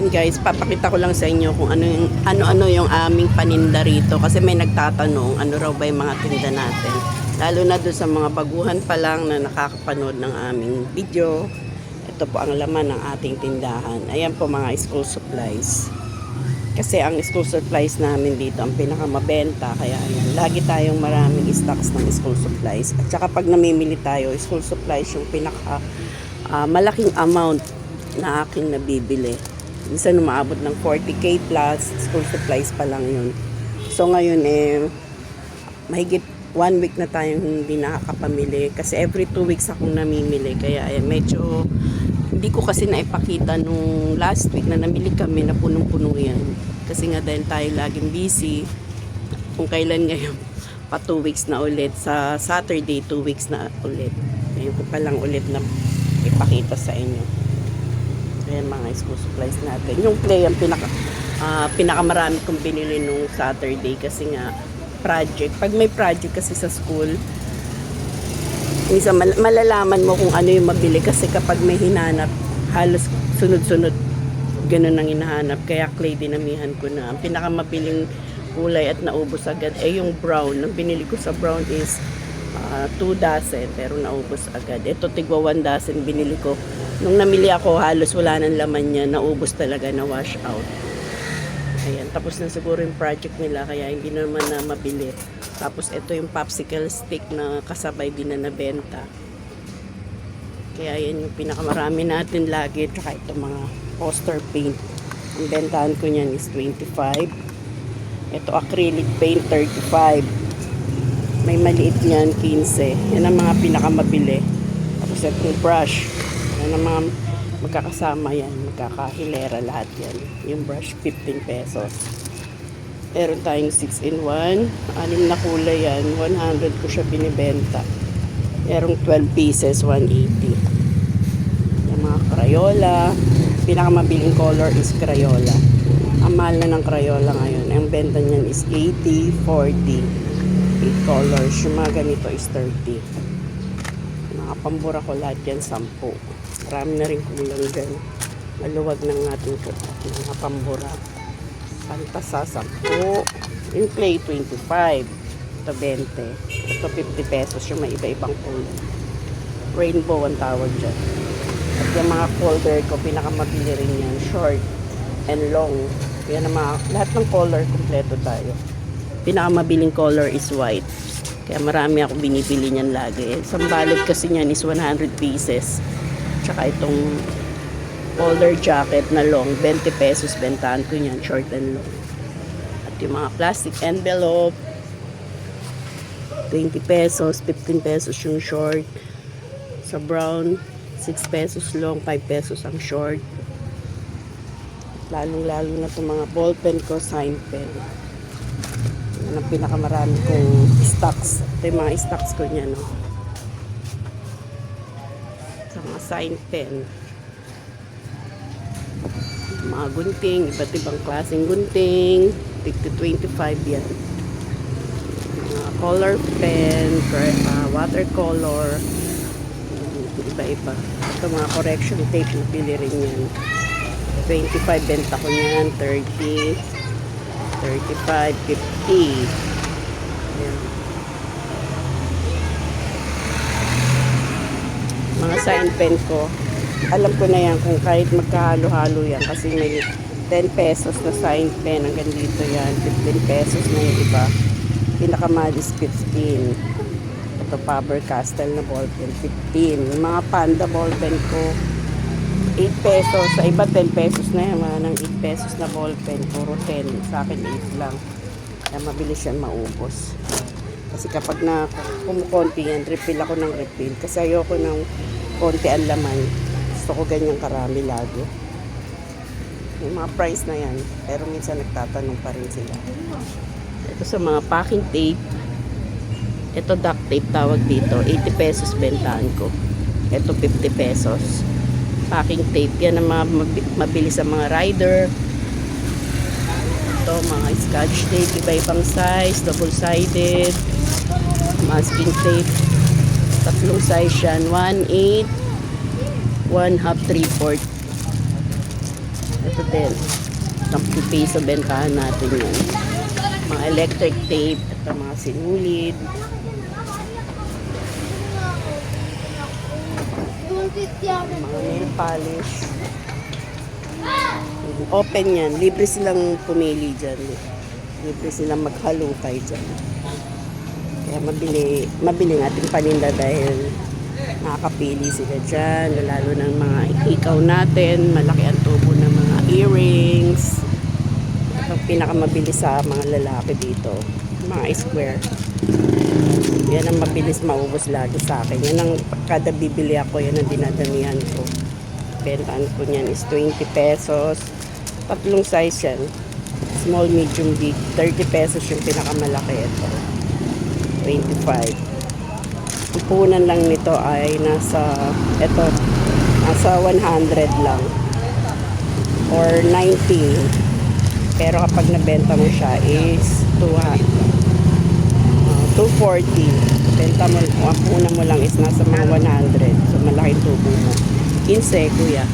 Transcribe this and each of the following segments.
Yan guys, papakita ko lang sa inyo kung ano yung, ano-ano yung aming paninda rito kasi may nagtatanong ano raw ba yung mga tinda natin. Lalo na doon sa mga baguhan pa lang na nakakapanood ng aming video. Ito po ang laman ng ating tindahan. Ayan po mga school supplies. Kasi ang school supplies namin dito ang pinakamabenta. Kaya ayan, lagi tayong maraming stocks ng school supplies. At saka pag namimili tayo, school supplies yung pinaka ah, malaking amount na aking nabibili. Minsan umaabot ng 40k plus, school supplies pa lang yun. So ngayon eh, mahigit one week na tayong hindi nakakapamili kasi every two weeks akong namimili. Kaya eh, medyo hindi ko kasi naipakita nung last week na namili kami na punong-puno yan. Kasi nga dahil tayo laging busy kung kailan ngayon pa two weeks na ulit sa Saturday two weeks na ulit. Ngayon ko pa lang ulit na ipakita sa inyo Ayan mga school supplies natin. Yung play ang pinaka ah, pinakamarami kong binili nung Saturday kasi nga project. Pag may project kasi sa school, minsan mal- malalaman mo kung ano yung mabili kasi kapag may hinanap, halos sunod-sunod ganun ang hinahanap. Kaya clay dinamihan ko na. Ang pinakamabiling kulay at naubos agad ay yung brown. Ang binili ko sa brown is 2 dozen pero naubos agad. Ito tigwa 1 dozen binili ko. Nung namili ako halos wala nang laman niya. Naubos talaga na wash out. Ayan, tapos na siguro yung project nila kaya hindi na naman na mabili. Tapos ito yung popsicle stick na kasabay din na nabenta. Kaya yan yung pinakamarami natin lagi. Tsaka ito mga poster paint. Ang bentahan ko niyan is 25. Ito acrylic paint 35. May maliit niyan 15. Yan ang mga pinakamabili. Tapos yung brush. Yan ang mga magkakasama yan. Magkakahilera lahat yan. Yung brush 15 pesos. Meron tayong 6 in 1. Anim na kulay yan. 100 ko siya binibenta. Merong 12 pieces, 180. Yung mga Crayola. Pinakamabiling color is Crayola. Ang mahal na ng Crayola ngayon. Ang benta niyan is 80, 40. 8 colors. Yung mga ganito is 30. Mga pambura ko lahat yan, 10. Marami na rin kulang dyan. Maluwag ng ating mga pambura. Pantasa, 10. In play, 25. Ito, 20. Ito, 50 pesos. Yung may iba-ibang kulay. Rainbow ang tawag dyan. At yung mga folder ko, pinakamabili rin yan. Short and long. Yan ang mga, lahat ng color, kompleto tayo. Pinakamabiling color is white. Kaya marami ako binibili niyan lagi. Isang kasi niyan is 100 pieces. Tsaka itong folder jacket na long, 20 pesos bentahan ko niyan, short and long. At yung mga plastic envelope, 20 pesos, 15 pesos yung short. Sa brown, 6 pesos long, 5 pesos ang short. Lalong-lalo na itong mga ball pen ko, sign pen. Ang pinakamarami kong stocks. Ito yung mga stocks ko niya, no? Sa mga sign pen. Mga gunting, iba't ibang klaseng gunting. 50 25 yan. Mga color pen, ah, watercolor. Iba-iba. Ito mga correction tape, napili rin yan. 25 benta ko yan, 30, 35, 50. Ayan. Mga sign pen ko, alam ko na yan kung kahit magkahalo-halo yan kasi may 10 pesos na sign pen hanggang dito yan, 15 pesos na yung iba. Pinakamahal is 15. Ito Faber-Castell na ballpen, 15. Yung mga panda ballpen ko, 8 pesos. Sa iba, 10 pesos na yan. Mga ng 8 pesos na ballpen. Puro 10. Sa akin, 8 lang. Kaya mabilis yan maubos. Kasi kapag na kumukonti yan, refill ako ng refill. Kasi ayoko ng konti ang laman. Gusto ko ganyan karami lagi. Yung mga price na yan. Pero minsan nagtatanong pa rin sila. Ito sa mga packing tape. Ito duct tape tawag dito. 80 pesos bentahan ko. Ito 50 pesos packing tape. Yan ang mga mabi- mabili sa mga rider. Ito, mga scotch tape, iba-ibang size, double-sided, masking tape. Tatlong size yan, 1 8 1 half 3 4 Ito din. 10 piso bentahan natin yan. Mga electric tape. Ito mga sinulid. Mga nail polish. Open yan. Libre silang pumili dyan. Libre silang maghalukay dyan. Kaya mabili, mabili natin paninda dahil nakakapili sila dyan. Lalo ng mga ikaw natin. Malaki ang tubo ng mga earrings. Ito pinakamabili sa mga lalaki dito. Mga square. Yan ang mabilis maubos lagi sa akin. Yan ang kada bibili ako, yan ang dinadamihan ko. Bentaan ko niyan is 20 pesos. Tatlong size yan. Small, medium, big. 30 pesos yung pinakamalaki ito. 25. Ang punan lang nito ay nasa, ito, nasa 100 lang. Or 90. Pero kapag nabenta mo siya is 200. Uh, 240. Benta mo, ang punan mo lang is nasa mga 100. So, malaki tubo mo. 15, kuya.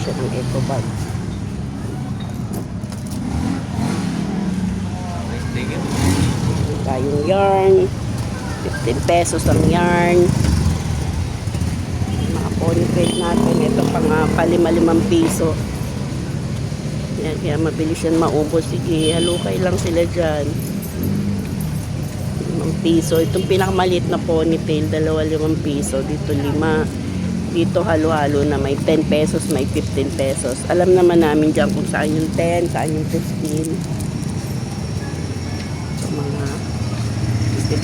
Siya ng eco bag. Tayong yarn. 15 pesos ang yarn. Mga ponytail natin. Ito pang uh, palima-limang piso. Yan, kaya mabilis yan maubos. Sige, halukay lang sila dyan. Piso. Itong pinakamaliit na ponytail, dalawa limang piso. Dito lima. Dito halo-halo na may 10 pesos, may 15 pesos. Alam naman namin dyan kung saan yung 10, saan yung 15. Ito mga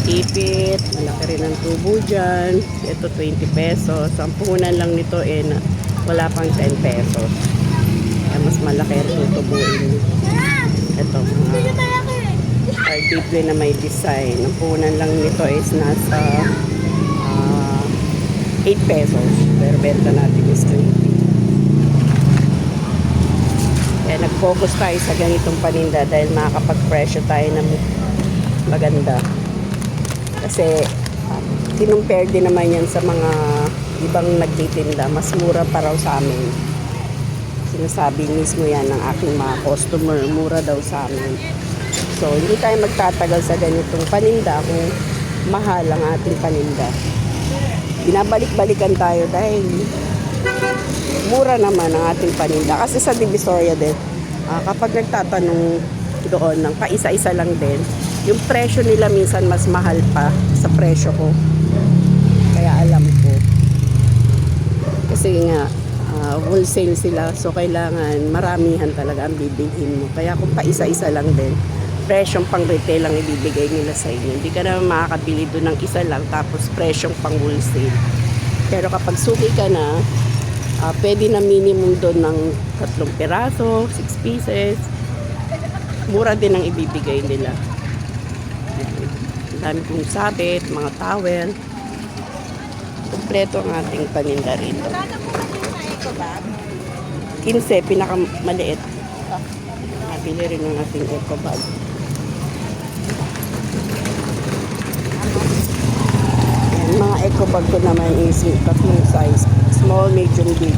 tipit, malaki rin ang tubo dyan. Ito 20 pesos. Ang puhunan lang nito eh, na, wala pang 10 pesos. Kaya mas malaki ang tutubuin. Ito mga RDP na may design. Ang puhunan lang nito is nasa ah, 8 pesos. Pero benta natin is 20. Kaya nag-focus tayo sa ganitong paninda dahil makakapag-presyo tayo ng maganda. Kasi um, kinumpare din naman yan sa mga ibang nagtitinda. Mas mura pa raw sa amin. Sinasabi mismo yan ng aking mga customer. Mura daw sa amin. So, hindi tayo magtatagal sa ganitong paninda kung mahal ang ating paninda. Binabalik-balikan tayo dahil mura naman ang ating paninda. Kasi sa Divisoria din, ah, kapag nagtatanong doon ng paisa-isa lang din, yung presyo nila minsan mas mahal pa sa presyo ko. Kaya alam ko. Kasi nga, ah, wholesale sila. So, kailangan maramihan talaga ang bibilhin mo. Kaya kung paisa-isa lang din, presyong pang retail ang ibibigay nila sa inyo. Hindi ka naman makakabili doon ng isa lang tapos presyong pang wholesale. Pero kapag suki ka na, ah, pwede na minimum doon ng tatlong piraso, 6 pieces. Mura din ang ibibigay nila. Ang dami kong sabit, mga towel. Kompleto ang ating paninda rito. 15, pinakamaliit. Nabili rin ng ating eco bag. Mga eco bag ko naman is tatlong size. Small, medium, big.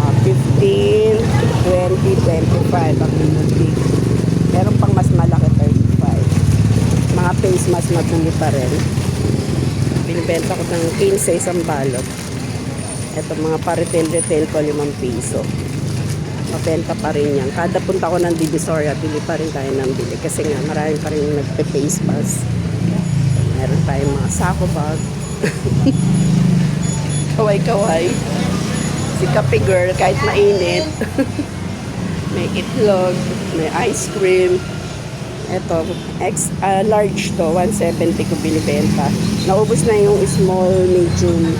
Ah, 15, 20, 25 ang big. Meron pang mas malaki, 35. Mga face mask mabili pa rin. Binibenta ko ng 15 isang balot. Ito mga pa-retail-retail ko 5 piso. Mabenta pa rin yan. Kada punta ko ng Divisoria, bili pa rin tayo ng bili. Kasi nga, marami pa rin nagpe-face mask. Meron tayong mga sako bag. Kaway-kaway. Si Kape Girl, kahit mainit. may itlog, may ice cream. Ito, X, ah, large to, 170 ko binibenta. Naubos na yung small, medium,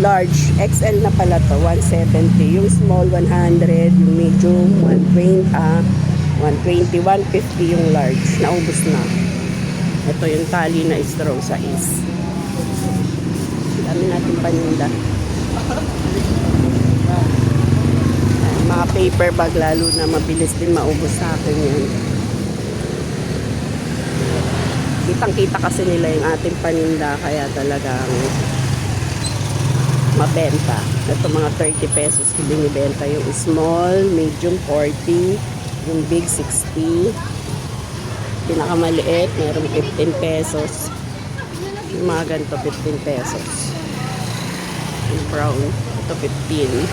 large. XL na pala to, 170. Yung small, 100. Yung medium, 120. Ah, 120, 150 yung large. Naubos na. Ito yung tali na straw size. Dami natin paninda. Mga paper bag lalo na mabilis din maubos sa akin yan. Kitang kita kasi nila yung ating paninda kaya talagang mabenta. Ito mga 30 pesos binibenta. Yung small, medium 40, yung big 60, pinakamaliit, meron 15 pesos. Yung mga ganito, 15 pesos. Yung brown, ito 15.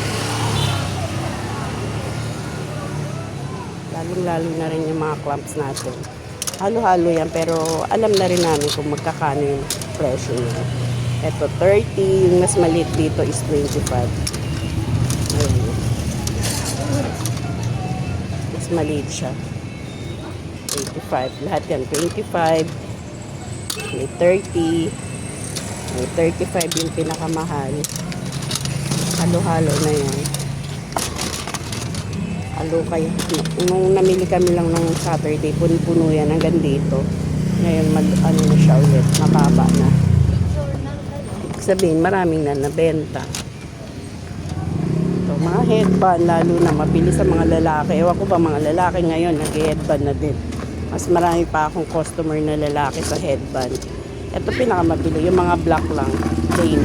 Lalong-lalo na rin yung mga clumps natin. Halo-halo yan, pero alam na rin namin kung magkakano yung presyo niya. Ito 30, yung mas maliit dito is 25. Ayun. Mas maliit siya. 25. Lahat yan, 25. May 30. May 35 yung pinakamahal. Halo-halo na yan. Halo kayo. Nung namili kami lang ng Saturday, puno-puno yan hanggang dito. Ngayon, mag, ano na siya ulit, mababa na. Sabihin, maraming na nabenta. Mga headband, lalo na mabili sa mga lalaki. Ewan ko ba, mga lalaki ngayon, nag-headband na din. Mas marami pa akong customer na lalaki sa headband. Ito pinakamabili, yung mga black lang, plain.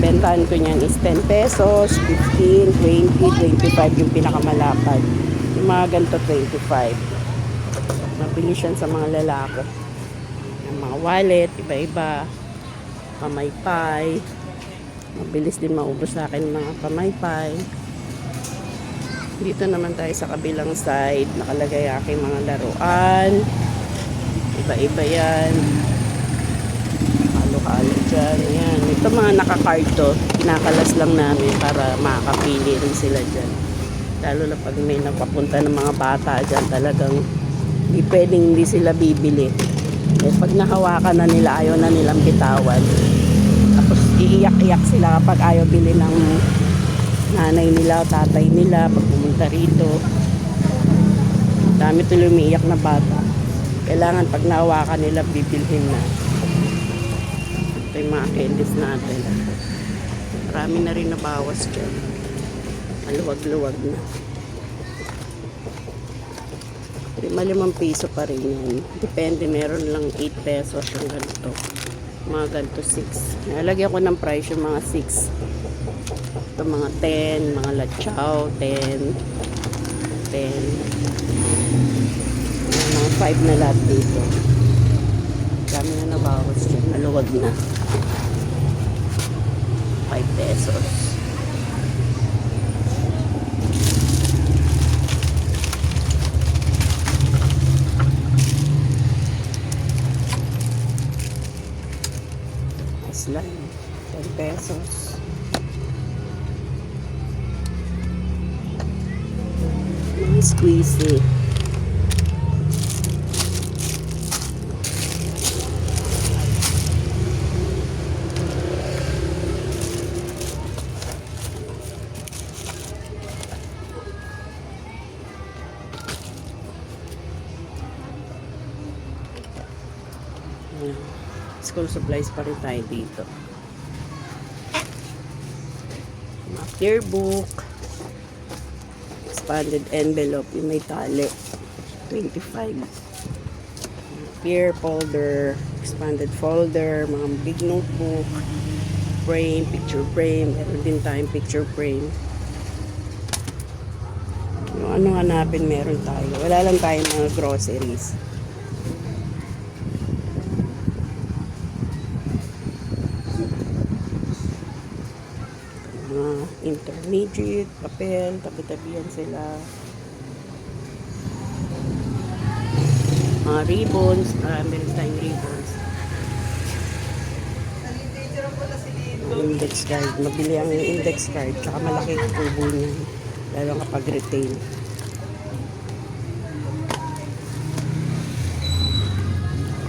Bentahan ko niyan is 10 pesos, 15, 20, 25 yung pinakamalapad. Yung mga ganito 25. Mabili siya sa mga lalaki. Yung mga wallet, iba-iba. Pamaypay. Mabilis din maubos sa akin mga pamaypay. Dito naman tayo sa kabilang side. Nakalagay aking mga laruan. Iba-iba yan. Halo-halo dyan. Yan. Ito mga nakakard to. Kinakalas lang namin para makakapili rin sila dyan. Lalo na pag may napapunta ng mga bata dyan talagang hindi pwedeng hindi sila bibili. Eh, pag nahawakan na nila, ayaw na nilang bitawan. Tapos iiyak-iyak sila kapag ayaw bili ng nanay nila o tatay nila pag pumunta rito. Dami tuloy umiiyak na bata. Kailangan pag nahawakan nila, bibilhin na. Ito yung mga candies natin. Marami na rin nabawas dyan. Maluwag-luwag na. Lima limang piso pa rin yan. Depende, meron lang 8 pesos yung ganito. Mga ganito 6. Nalagyan ko ng price yung mga 6. Ito mga 10, mga lachaw, 10. 10. Ayan, mga 5 na lahat dito. Dami na nabawas yan. Maluwag na. 5 pesos. Slime. 10 pesos. Squeezy. School supplies pa rin tayo dito. Mga peer book. Expanded envelope. Yung may tali. 25. Peer folder. Expanded folder. Mga big notebook. Frame. Picture frame. Meron din tayong picture frame. Yung ano hanapin meron tayo. Wala lang tayong mga groceries. mga intermediate, papel, tabi-tabihan sila. Mga ribbons, marami rin tayong ribbons. Mga index card, mabili ang index card, tsaka malaki ang tubo niya, lalo kapag retail.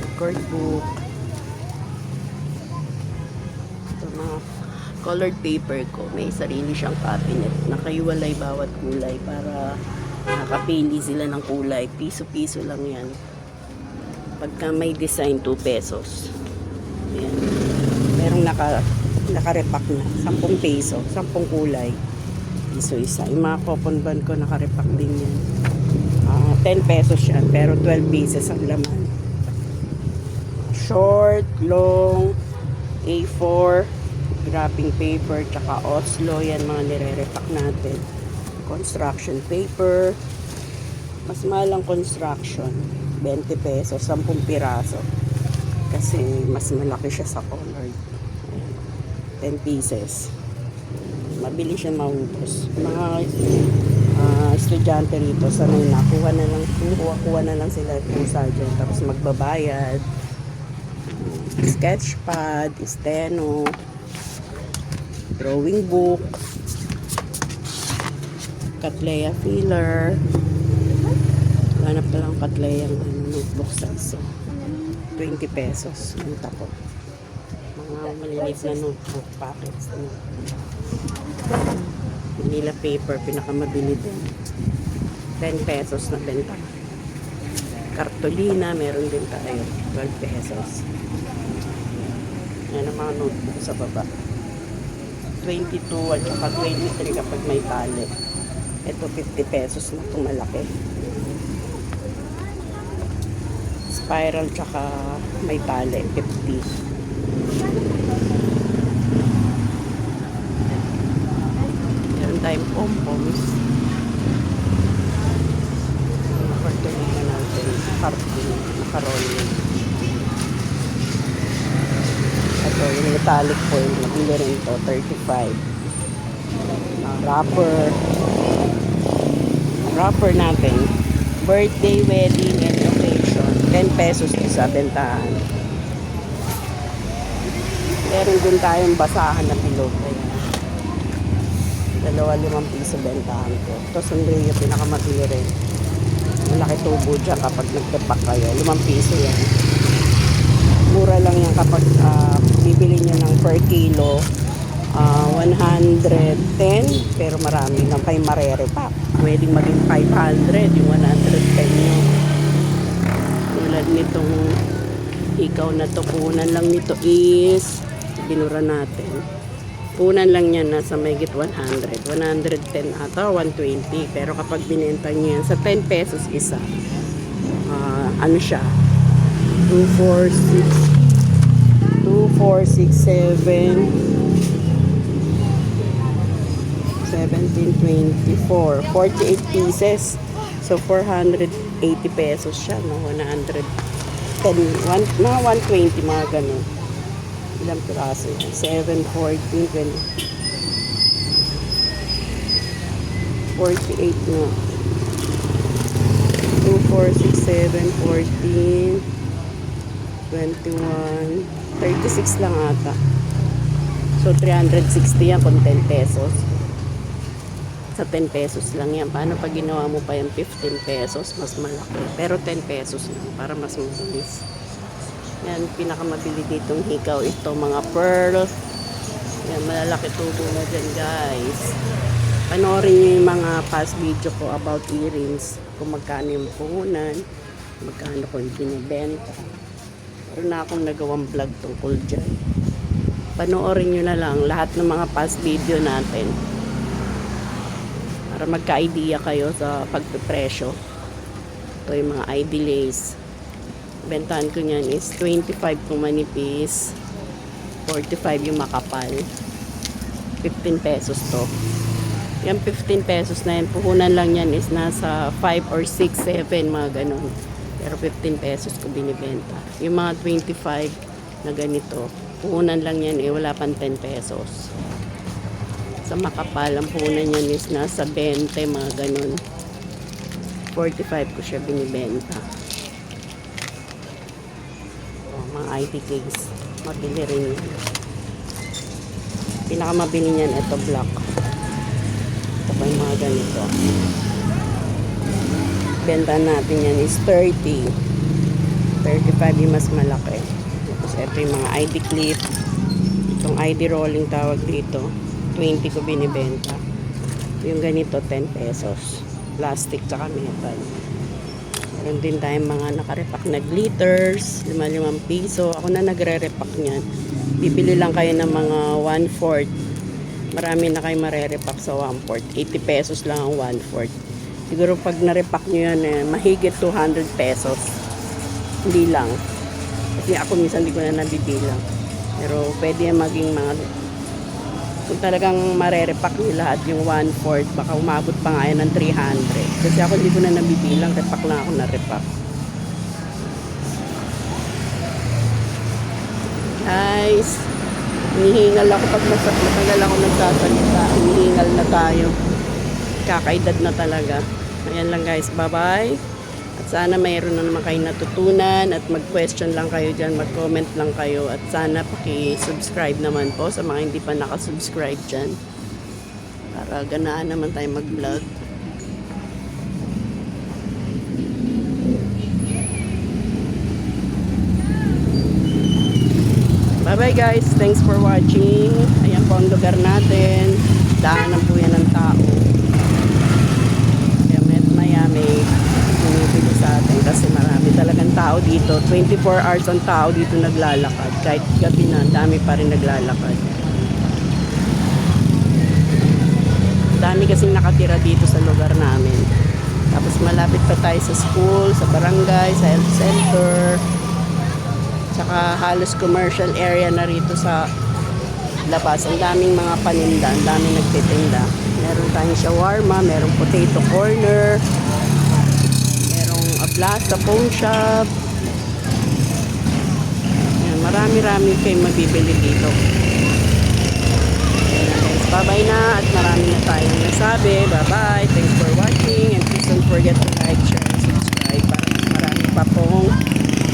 Record book. Ito mga colored paper ko. May sarili siyang cabinet. Nakaiwalay bawat kulay para nakapili sila ng kulay. Piso-piso lang yan. Pagka may design, 2 pesos. Ayan. Merong naka, nakarepack na. 10 peso. 10 kulay. Piso isa. Yung mga coupon band ko, nakarepack din yan. Ah, 10 pesos yan. Pero 12 pieces ang laman. Short, long, A4, wrapping paper, tsaka Oslo, yan mga nire-repack natin. Construction paper. Mas mahal ang construction. 20 pesos, 10 piraso. Kasi mas malaki siya sa. Ayan. 10 pieces. Mabilis siya maubos. Mga ah, estudyante rito, sanay na, kuha na lang, kuha-kuha na lang sila pusa dyan. Tapos magbabayad. Sketchpad, steno, drawing book, Cattleya filler. Hanap ka lang Cattleya ang ano, notebook size. So, 20 pesos. Ang tako. Mga maliliit na notebook packets. Ano. Manila paper, pinakamabili din. 10 pesos na benta. Kartolina, meron din tayo. 12 pesos. Yan ang mga notebook sa baba. 22 at saka 23 kapag may tali. Ito 50 pesos na itong malaki. Spiral tsaka may tali, 50. Meron tayong pom-poms. Metallic foil, nabili rin to, 35. Uh, wrapper. Wrapper natin. Birthday, wedding, and occasion. 10 pesos isa bentahan. Meron din tayong basahan na pilog. Ayan. Dalawa limang piso bentahan ko. Ito sundin yung pinakamabili rin. Malaki tubo dyan kapag nagtepak kayo. Limang piso yan mura lang yan kapag ah, bibili nyo ng per kilo ah, 110 pero marami lang kayo marere pa. Pwedeng maging 500 yung 110 nyo tulad nitong ikaw na to punan lang nito is binura natin. Punan lang yan nasa mayigit 100 110 ata 120 pero kapag binenta nyo yan sa 10 pesos isa ah, ano siya? 2, 4, 6, 2, 4, 6, 7, 17, 24, 48 pieces. So, 480 pesos siya, no? 110, one, mga 120, mga ganun. Ilang piraso yan? 7, 14, 20. 48 na. 2, 4, 6, 7, 14, 21, 36 lang ata. So, 360 yan kung 10 pesos. Sa 10 pesos lang yan. Paano pag ginawa mo pa yung 15 pesos, mas malaki. Pero 10 pesos lang para mas mabilis. Yan, pinakamabili ditong hikaw. Ito, mga pearl. Yan, malalaki tubo na dyan, guys. Panoorin nyo yung mga past video ko about earrings. Kung magkano yung puhunan, magkano ko yung binibenta. Meron na akong nagawang vlog tungkol dyan. Panoorin nyo na lang lahat ng mga past video natin. Para magka-idea kayo sa pagpipresyo. Ito yung mga ID lace. Bentahan ko niyan is 25 kung manipis. 45 yung makapal. 15 pesos to. Yung 15 pesos na yan, puhunan lang yan is nasa 5 or 6, 7, mga ganun. Pero 15 pesos ko binibenta. Yung mga 25 na ganito, puhunan lang yan eh, wala pang 10 pesos. Sa makapal, ang puhunan yan is nasa 20, mga ganun. 45 ko siya binibenta. O, mga ID case. Mabili rin yan. Pinakamabili niyan, ito black. Ito pa yung mga ganito. Benta natin yan is 30. 35 yung mas malaki. Tapos ito yung mga ID clip. Itong ID rolling tawag dito. 20 ko binibenta. Yung ganito 10 pesos. Plastic tsaka metal. Meron din tayong mga nakarepack na glitters. 5-5 piso. Ako na nagre-repack niyan. Bibili lang kayo ng mga 1-4 marami na kayo marerepack sa 1-4. 80 pesos lang ang 1-4. Siguro pag narepack nyo yan, eh, mahigit 200 pesos. Hindi lang. Kasi ako minsan hindi ko na nabibilang. Pero pwede yan maging mga Kung talagang marerepack nyo lahat yung one-fourth, baka umabot pa nga yan ng 300. Kasi ako hindi ko na nabibilang, repack lang ako na repack. Guys, hinihingal ako pag matagal ako nagsasalita. Hinihingal na tayo. Kakaedad na talaga. Ayan lang guys, bye-bye. At sana mayroon na naman kayo natutunan at mag-question lang kayo dyan, mag-comment lang kayo. At sana paki-subscribe naman po sa mga hindi pa nakasubscribe dyan. Para ganaan naman tayo mag-vlog. Bye-bye guys. Thanks for watching. Ayan po ang lugar natin. Daanan po yan ng tao. Maya may bumibili sa atin kasi marami talagang tao dito. 24 hours ang tao dito naglalakad. Kahit gabi na, dami pa rin naglalakad. Dami kasing nakatira dito sa lugar namin. Tapos malapit pa tayo sa school, sa barangay, sa health center. Tsaka halos commercial area na rito sa labas. Ang daming mga paninda, ang daming nagtitinda. Meron tayong shawarma, merong potato corner, Plaza Phone Shop. Ayan, marami-rami kayong mabibili dito. Bye-bye na at marami na tayong nasabi. Bye-bye. Thanks for watching and please don't forget to like, share, and subscribe para marami pa pong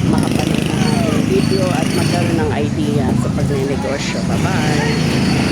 makapanood ng video at magkaroon ng idea sa pagnenegosyo. Bye-bye.